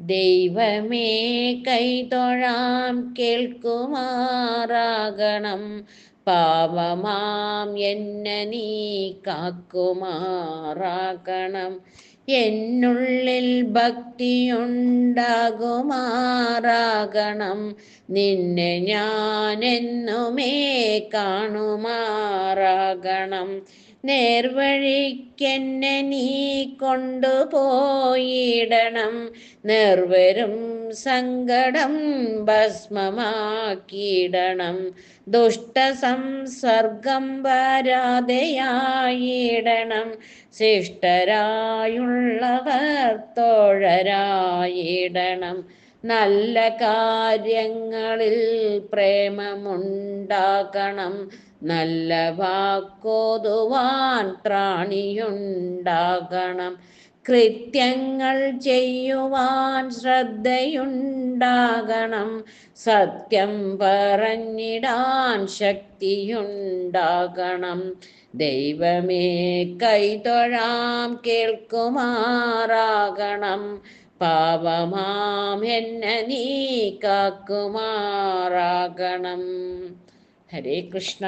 ദൈവമേ കൈതൊഴാം കേൾക്കുമാറാകണം. പാവമാം എന്നെ നീ കാക്കുമാറാകണം. എന്നുള്ളിൽ ഭക്തിയുണ്ടാകുമാറാകണം. നിന്നെ ഞാൻ എന്നുമേ കാണുമാറാകണം. നേർവഴിക്കെന്നെ നീ കൊണ്ടുപോയിടണം. നിർവരും സങ്കടം ഭസ്മമാക്കിയിടണം. ദുഷ്ടസംസർഗം വരാതെയായിടണം. ശിഷ്ടരായുള്ളവർ തോഴരായിടണം. നല്ല കാര്യങ്ങളിൽ പ്രേമമുണ്ടാക്കണം നല്ല വാക്കോതുവാൻ പ്രാണിയുണ്ടാകണം. കൃത്യങ്ങൾ ചെയ്യുവാൻ ശ്രദ്ധയുണ്ടാകണം. സത്യം പറഞ്ഞിടാൻ ശക്തിയുണ്ടാകണം. ദൈവമേ കൈതൊഴാം കേൾക്കുമാറാകണം. പാപമാം എന്നെ നീ കാക്കുമാറാകണം. ഹരേ കൃഷ്ണ.